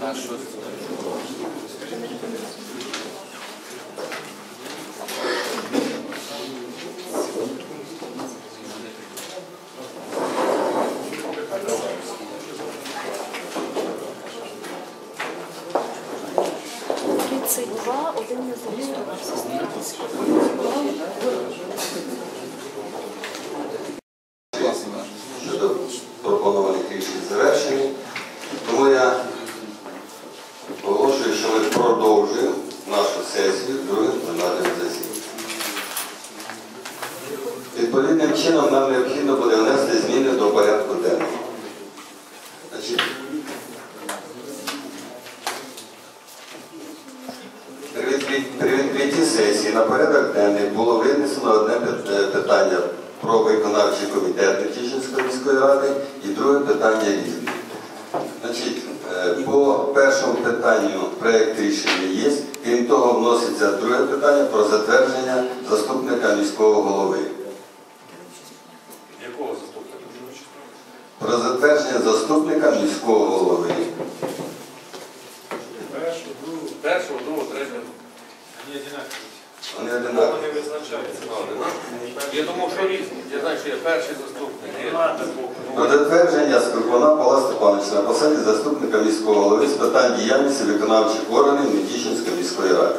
А що це? Тридцять два, один не зареєструвався. щодо пропонованих рішень завершені. Тому я оголошую, що ми продовжуємо нашу сесію другим пленарним засіданням. Відповідним чином нам необхідно буде внести зміни до порядку денного. Значить, При відкрит- При відкритті сесії на порядок денний було винесено одне е, питання про виконавчий комітет Нетішинської міської ради і друге питання різне. Значить, е, по першому питанню проєкт рішення є. Крім того, вноситься друге питання про затвердження заступника міського голови. Якого заступника? Про затвердження заступника міського голови. Першого, другого, третього. Вони одинакові. Вони визначаються. Я думав, що різні. Я знаю, що є перший заступник. Є Про затвердження Скорпона Павла Степановича на посаді заступника міського голови з питань діяльності виконавчих органів Нетішинської міської ради.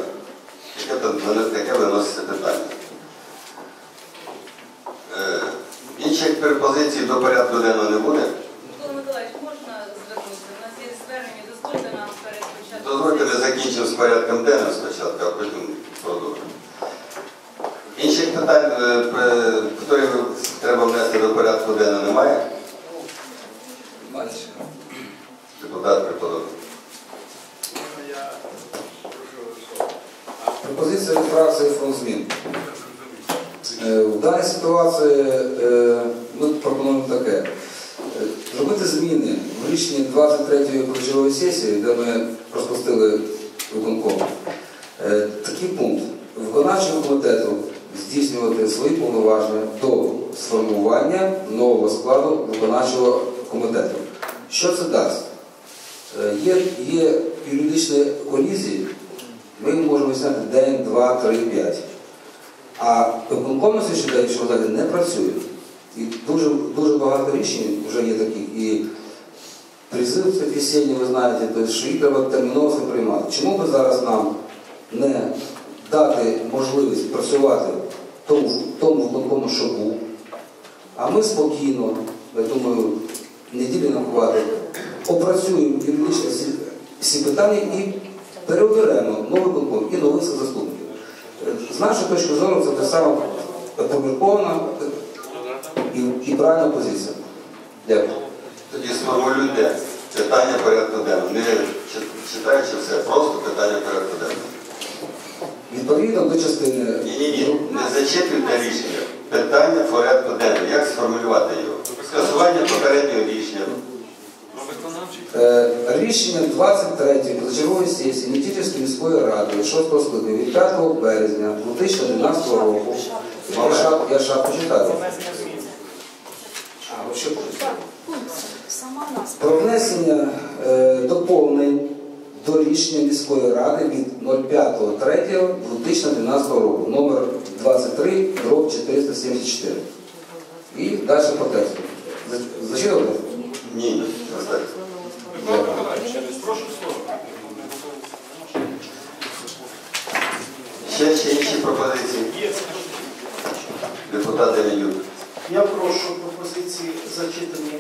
Яке, виноситься питання? Е, інших пропозицій до порядку денного не буде. Микола Миколаївич, можна звернутися? У нас є звернення, дозвольте нам перед початком. Дозвольте, ми закінчимо з порядком денним спочатку, а потім продовжимо. Інших питань, е, які треба внести до порядку денного, немає? Депутат Припадок. Пропозиція від фракції «Фронт змін». Е, В даній ситуації е, ми пропонуємо таке. Е, Зробити зміни в рішенні 23-ї ключової сесії, де ми розпустили виконком. Такий пункт. Виконавчому комітету здійснювати свої повноваження до сформування нового складу виконавчого комітету. Що це дасть? Е, Є, є юридичні колізії, ми можемо зняти день, два, три, п'ять. А виконком на що далі, не працює. І дуже, дуже багато рішень вже є таких. І призив весіння, ви знаєте, тобто, що їх треба терміново приймати. Чому би зараз нам не дати можливість працювати тому, тому виконкому, що був, а ми спокійно, я думаю, неділі нам хватить, опрацюємо юридичні всі, всі питання і переоберемо новий виконком і нових заступників. З нашої точки зору це те саме поміркована і, і правильна позиція. Дякую. Тоді сформулюйте питання порядку денного. Не читаючи все, просто питання порядку денного. Відповідно до частини Ні, ні, ні, не зачитуйте рішення. Питання порядку денного. Як сформулювати його? Скасування попереднього рішення. Е, Рішення 23-ї позачергової сесії Нетішинської міської ради 6 скликання від 5 березня 2011 року. Я шап, я шапку читаю. А, ви що будете? Пункт сама назва. Про внесення е, доповнень до рішення міської ради від 05.03.2012 року, номер 23, дроб 474. І далі по тексту. За- Зачитувати? Ні. Микола прошу слово. Ще, ще інші пропозиції. Депутат Демінюк. Я прошу пропозиції зачитані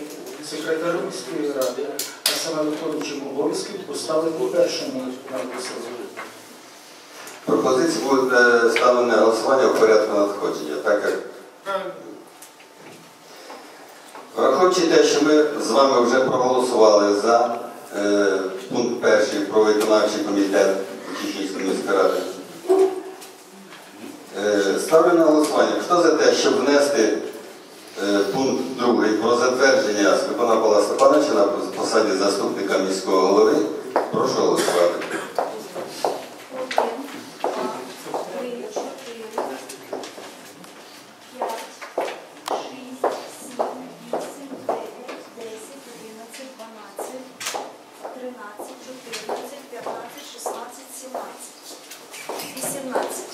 секретарю міської ради, а саме виконуючим обов'язків, поставити першому на голосування. Пропозиції будуть е, ставлені на голосування в порядку надходження, так як Враховуючи те, що ми з вами вже проголосували за е, пункт перший про виконавчий комітет Тихівської міської ради. Е, ставлю на голосування. Хто за те, щоб внести е, пункт другий про затвердження Степана Павла Степановича на посаді заступника міського голови? Прошу голосувати. Один, два, три, чотири, п'ять, шість, сім, вісім, дев'ять, десять, одинадцять, дванадцять, 13, 14, 15, 16, 17. 18.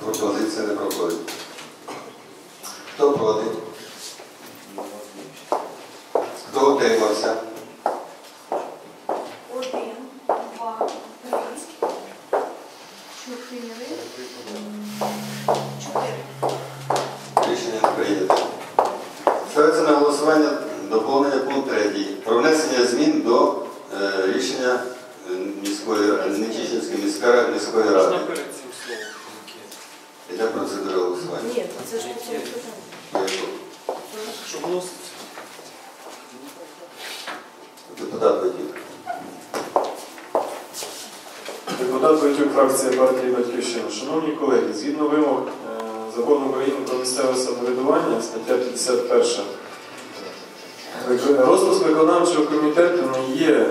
Пропозиція не проходить. Хто проти? Хто утримався? Один, два, три, чотири, чотири. Рішення не прийнято. Ставиться на голосування доповнення пункт 3. Про внесення змін до е, рішення е, міської Нетішинської міської, міської ради. Йде процедура голосування. Ні, це ж не це питання. Депутат Батюк. Войтюк, фракція партії Батьківщина. Шановні колеги, згідно вимог е, закону України про місцеве самоврядування, стаття 51, вик- розпуск виконавчого комітету не є,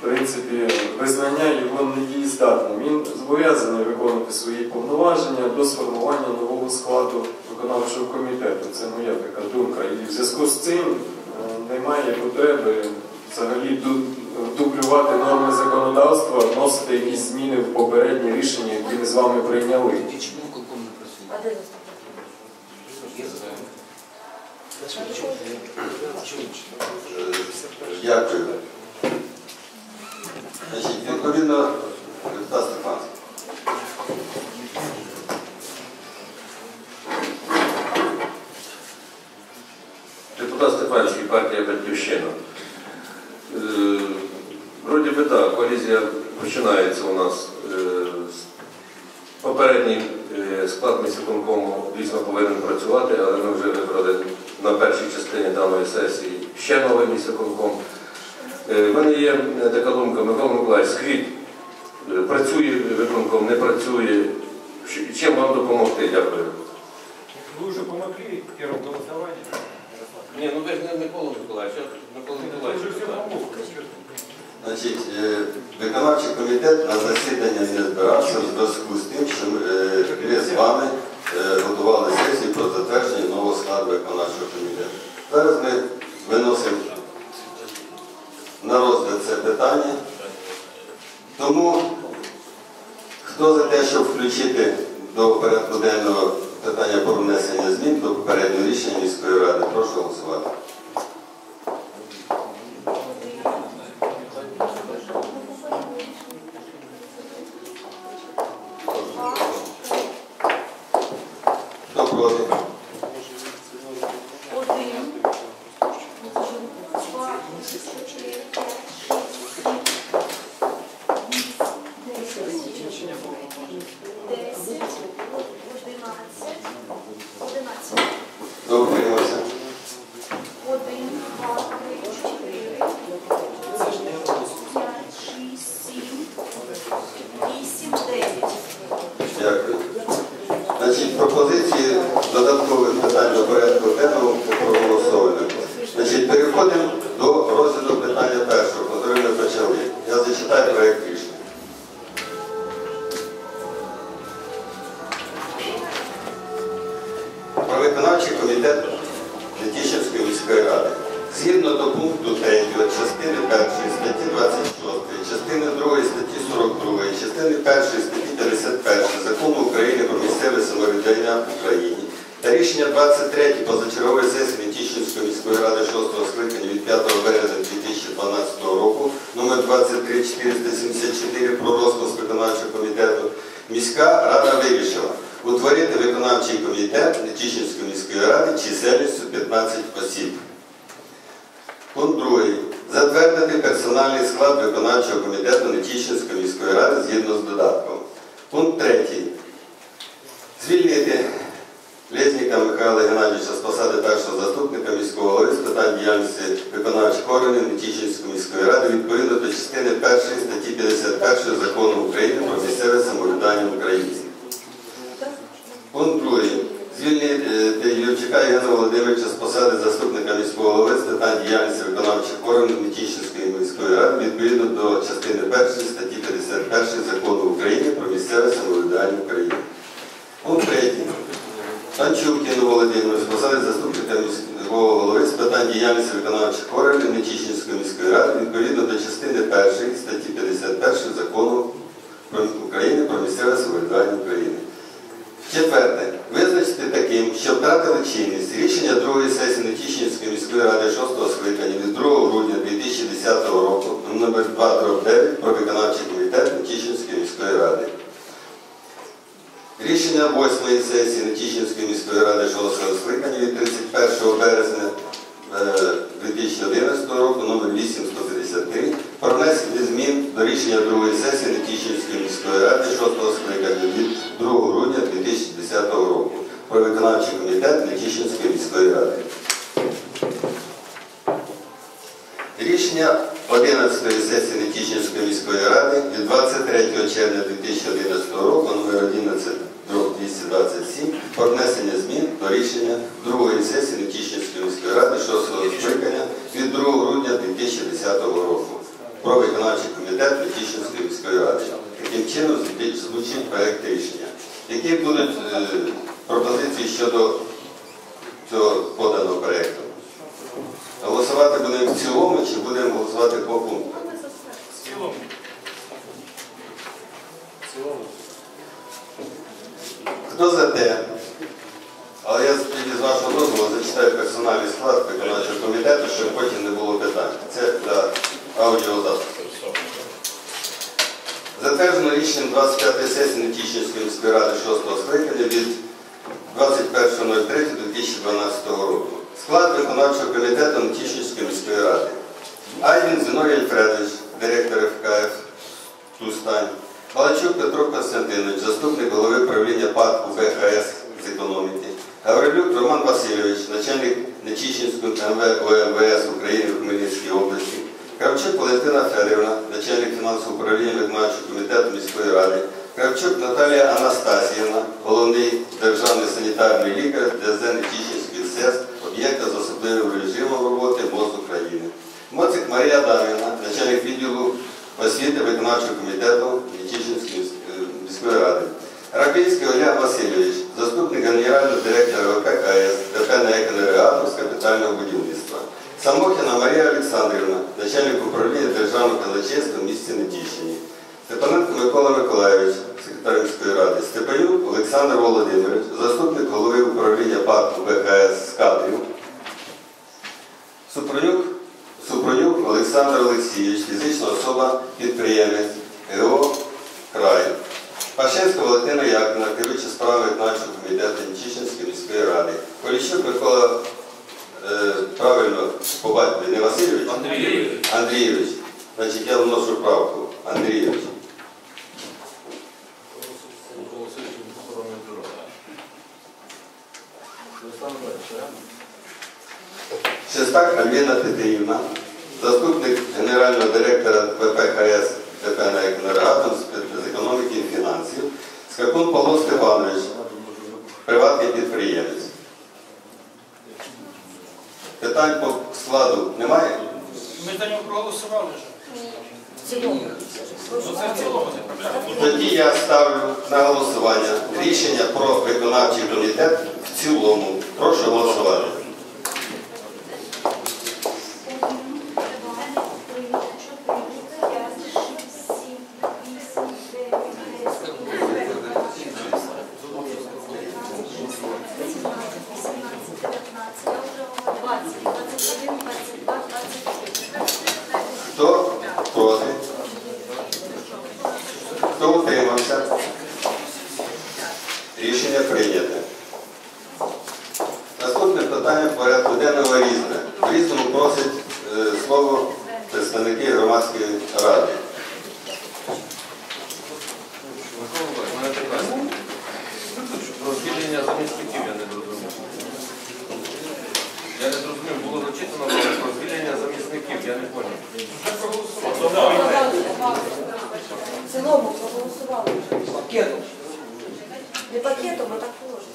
в принципі, визнання його недієздатним. Він зобов'язаний виконувати свої повноваження до сформування нового складу виконавчого комітету. Це моя така думка. І в зв'язку з цим е, немає потреби взагалі ду- дублювати норми законодавства, вносити якісь зміни в попередні рішення, які ми з вами прийняли. А де? Дякую. Значить, відповідно, депутат Стефанський. Депутат Стефанський, партія Батьківщина. Е, так, колізія починається у нас. е, з- Попередній е, склад міськонкому дійсно повинен працювати, але ми вже вибрали на першій частині даної сесії ще новий міськонком. Е, В мене є така думка, Микола Миколаївич, скажіть, е, працює виконком, не працює. Чим вам допомогти? Дякую. Вы уже помогли в первом голосовании. Ні, ну ви ж не Микола Миколаївич, Микола Миколаївич. Значить, е, виконавчий комітет на засідання не збирався в зв'язку з тим, що ми, е, з вами е, готували сесію про затвердження нового складу виконавчого комітету. Зараз ми виносимо на розгляд це питання. Тому хто за те, щоб включити до порядку денного питання про внесення змін до попереднього рішення міської ради, прошу голосувати. Хто виконавчий комітет міської ради. Згідно до пункту 3 частини 1 статті 26, частини 2 статті 42, частини 1 статті 51 Закону України про місцеве самоврядування в Україні та рішення 23 позачергової сесії Нетішинської міської ради 6 скликання від 5 березня 2012 року номер 23474 про розпуск виконавчого комітету міська рада вирішила утворити виконавчий комітет Нетішинської міської ради чисельністю 15 осіб. Пункт 2. Затвердити персональний склад виконавчого комітету Нетішинської міської ради згідно з додатком. Пункт 3. Звільнити Лєзніка Михайла Геннадійовича з посади першого заступника міського голови з питань діяльності виконавчих органів Нетішинської міської ради відповідно до частини 1 статті 51 Закону України про місцеве самоврядування українців. Пункт 2. Звільнити Юрчика Євгена Володимировича з посади заступника міського голови з питань діяльності виконавчих органів Нетішинської міської ради відповідно до частини 1 статті 51 Закону України про місцеве самоврядування України. Пункт 3. Танчук Інну Володимирович з посади заступника міського голови з питань діяльності виконавчих органів Нетішинської міської ради відповідно до частини 1 статті 51 закону України про місцеве самоврядування України. Четверте. Визначити таким, що втратили чинність рішення другої сесії Нетішинської міської ради 6 сесії Нетішинської міської ради від 23 червня 2011 року номер 11 227 про внесення змін до рішення другої сесії Нетішинської міської ради 6 скликання від 2 грудня 2010 року про виконавчий комітет Нетішинської міської ради. Таким чином звучить проект рішення. Які будуть е, пропозиції щодо цього поданого проекту? Голосувати будемо в цілому чи будемо голосувати по пункту? В цілому. Хто за те? Але я тоді з вашого дозволу зачитаю персональний склад виконавчого комітету, щоб потім не було питань. Це для аудіозапису. Затверджено рішенням 25 сесії Нетішинської міської ради 6 скликання від 21.03.2012 року. Склад виконавчого комітету Нетішинської міської ради. Айвін Зиновій Альфредович, директор ФКФ Тустань. Балачук Петро Константинович, заступник голови правління ПАД УБХС з економіки. Гаврилюк Роман Васильович, начальник Нечищенського МВ ОМВС України в Хмельницькій області. Кравчук Валентина Федорівна, начальник фінансового управління виконавчого комітету міської ради. Кравчук Наталія Анастасіївна, головний державний санітарний лікар ДЗ Нечищенський СЕС, об'єкта з особливим режимом роботи МОЗ України. Моцик Марія відділу освіти виконавчого комітету Нечищенської міської ради. Ракинський Олег Васильович, заступник генерального директора ВККС, ДП «Еконергоатом» з капітального будівництва. Самохіна Марія Олександрівна, начальник управління державного казначейства в місті Нетішині. Степаненко Микола Миколаївич, секретар міської ради. Степанюк Олександр Володимирович, заступник голови управління ПАК ВКС з кадрів. Супронюк, Супронюк Олександр Олексійович, фізична особа, підприємець, ГО «Край». Пашинська Валентина Яківна, керуюча справами виконавчого комітету Нечищенської міської ради. Поліщук Микола, е, правильно, по батькові, не Васильович? Андрійович. Андрійович. Значить, я вношу правку. Андрійович. Шестак Альвіна Тетеївна, заступник генерального директора ВПХС ДП з- з економіки і фінансів. Скакун Павло Степанович, приватний підприємець. Питань по складу немає? Ми за нього проголосували вже. Ну цілому. Тоді я ставлю на голосування рішення про виконавчий комітет в цілому. Прошу голосувати. Хто проти? Хто утримався? Рішення прийнято. Наступне питання порядку денного різне. В різному просять е, слово представники громадської ради. Микола Миколаївич, мене питання. Звільнення замісників я не зрозумів. Я не зрозумів, було зачитано про звільнення замісників, я не поняв. Вже проголосували. В цілому проголосували вже. Пакетом. Не пакетом, а так положено.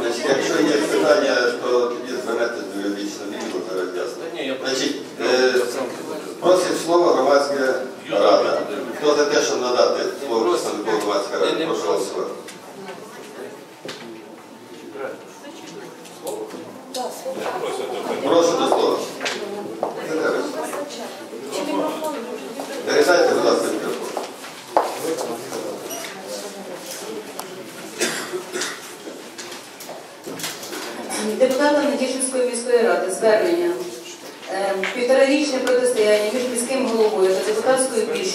Значить, якщо є питання, то тоді звернетесь до юридичного відділу за роз'яснення. Ні, я Значить, е, просить рада. Ну, Хто за те, щоб надати слово представнику Луганської ради? Прошу голосувати. Прошу до слова. Чи мікрофон?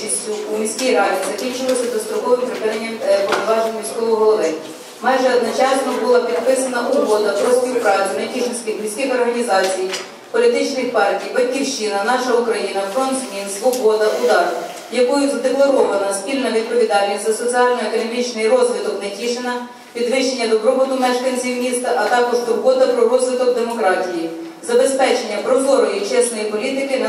Більшістю у міській раді закінчилося достроковим припиненням е, повноважень міського голови. Майже одночасно була підписана угода про співпрацю Надіжинських міських організацій, політичних партій, Батьківщина, Наша Україна, Фронт змін, Свобода, Удар, якою задекларована спільна відповідальність за соціально-економічний розвиток Нетішина, підвищення добробуту мешканців міста, а також турбота про розвиток демократії, забезпечення прозорої чесної політики,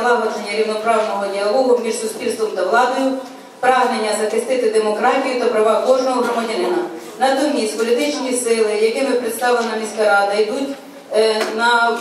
налагодження рівноправного діалогу між суспільством та владою, прагнення захистити демократію та права кожного громадянина. Натомість політичні сили, якими представлена міська рада, йдуть е, на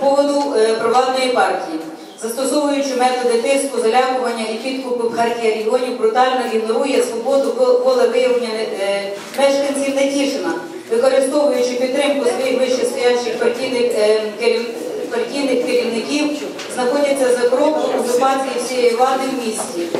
поводу е, провладної партії. Застосовуючи методи тиску, залякування і підкупу партія регіонів брутально ігнорує свободу вол- волевиявлення е, мешканців Нетішина, використовуючи підтримку своїх вищестоящих партійних, е, керів- партійних керівників, знаходяться за крок до узурпації всієї влади в місті.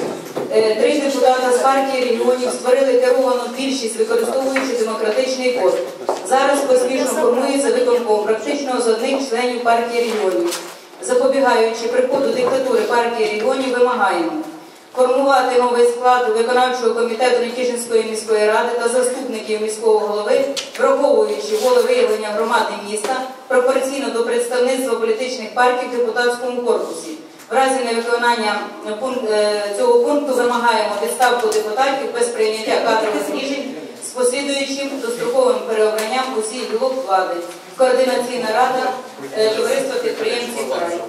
Е, Три депутата з партії регіонів створили керовану більшість, використовуючи демократичний код. Зараз поспішно формується виконком практично з одних членів партії регіонів. Запобігаючи приходу диктатури партії регіонів, вимагаємо формувати новий склад виконавчого комітету Нетішинської міської ради та заступників міського голови, враховуючи волевиявлення громади міста пропорційно до представництва політичних партій в депутатському корпусі. В разі невиконання пунк- е, цього пункту вимагаємо відставку депутатів без прийняття кадрових рішень з послідуючим достроковим переобранням усіх гілок влади. Координаційна рада е, товариства підприємців краю.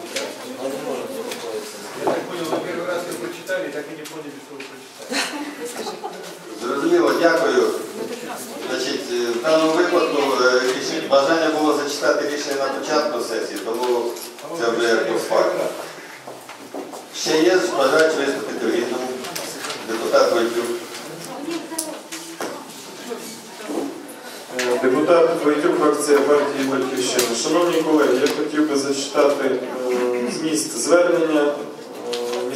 Я так понял, вы первый раз ее прочитали, так и не поняли, что вы прочитали. Зрозуміло, дякую. Значить, е, в даному випадку е, бажання було зачитати рішення на початку сесії, тому це вже постфактум. Ще є бажаючі виступити в. Депутат Войтюк. Е, Депутат Войтюк, фракція партії Батьківщина. Шановні колеги, я хотів би зачитати зміст звернення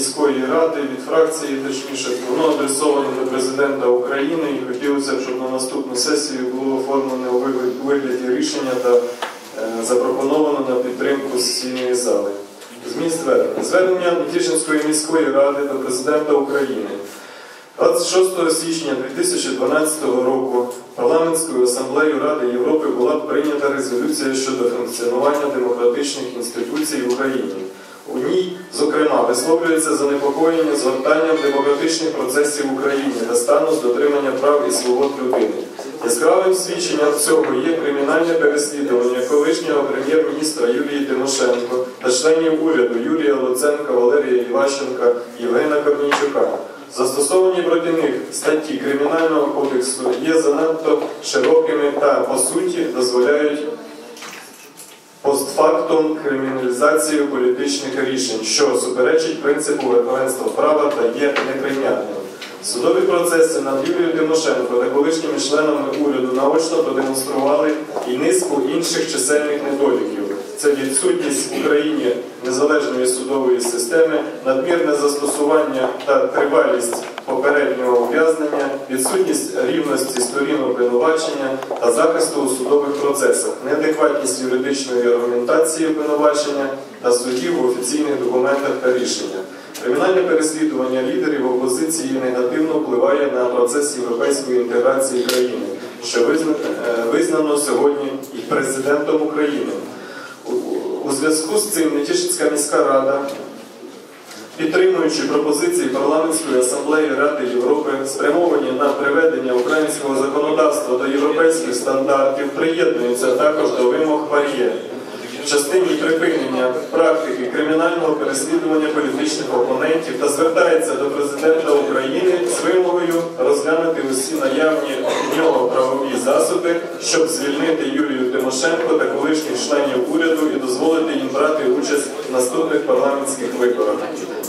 міської ради від фракції, точніше, воно адресоване до президента України і хотілося б, щоб на наступну сесію було оформлене у вигляді- рішення та е, запропоновано на підтримку сесійної зали. Зміст звернення. Звернення Нетішинської міської ради до президента України. 26 січня 2012 року парламентською асамблеєю Ради Європи була прийнята резолюція щодо функціонування демократичних інституцій в Україні. Ній, зокрема, висловлюється занепокоєння згортанням демократичних процесів в Україні та стану з дотримання прав і свобод людини. Яскравим свідченням цього є кримінальне переслідування колишнього прем'єр-міністра Юлії Тимошенко та членів уряду Юрія Луценка, Валерія Іващенка, Євгена Корнійчука. Застосовані проти них статті Кримінального кодексу є занадто широкими та, по суті, дозволяють постфактум криміналізацію політичних рішень, що суперечить принципу верховенства права та є неприйнятним. Судові процеси над Юлією Тимошенко та колишніми членами уряду наочно продемонстрували і низку інших чисельних недоліків. Це відсутність в Україні незалежної судової системи, надмірне застосування та тривалість попереднього ув'язнення, відсутність рівності сторін обвинувачення та захисту у судових процесах, неадекватність юридичної аргументації обвинувачення та судів в офіційних документах та рішеннях. Кримінальне переслідування лідерів опозиції негативно впливає на процес європейської інтеграції країни, що е, визнано сьогодні і президентом України. У- зв'язку з цим Нетішинська міська рада, підтримуючи пропозиції парламентської асамблеї Ради Європи, спрямовані на приведення українського законодавства до європейських стандартів, приєднуються також до вимог ПАРЄ частині припинення практики кримінального переслідування політичних опонентів та звертається до президента України з вимогою розглянути усі наявні у нього правові засоби, щоб звільнити Юлію Тимошенко та колишніх членів уряду і дозволити їм брати участь в наступних парламентських виборах.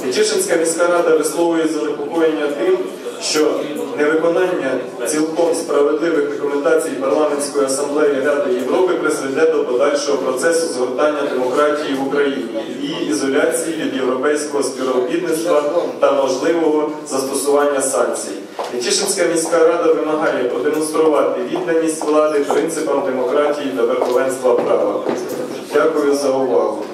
Нетішинська міська рада висловлює занепокоєння тим, що невиконання цілком справедливих рекомендацій парламентської асамблеї Ради Європи призведе до подальшого процесу згортання демократії в Україні, її ізоляції від європейського співробітництва та можливого застосування санкцій. Нетішинська міська рада вимагає продемонструвати відданість влади принципам демократії та верховенства права. Дякую за увагу.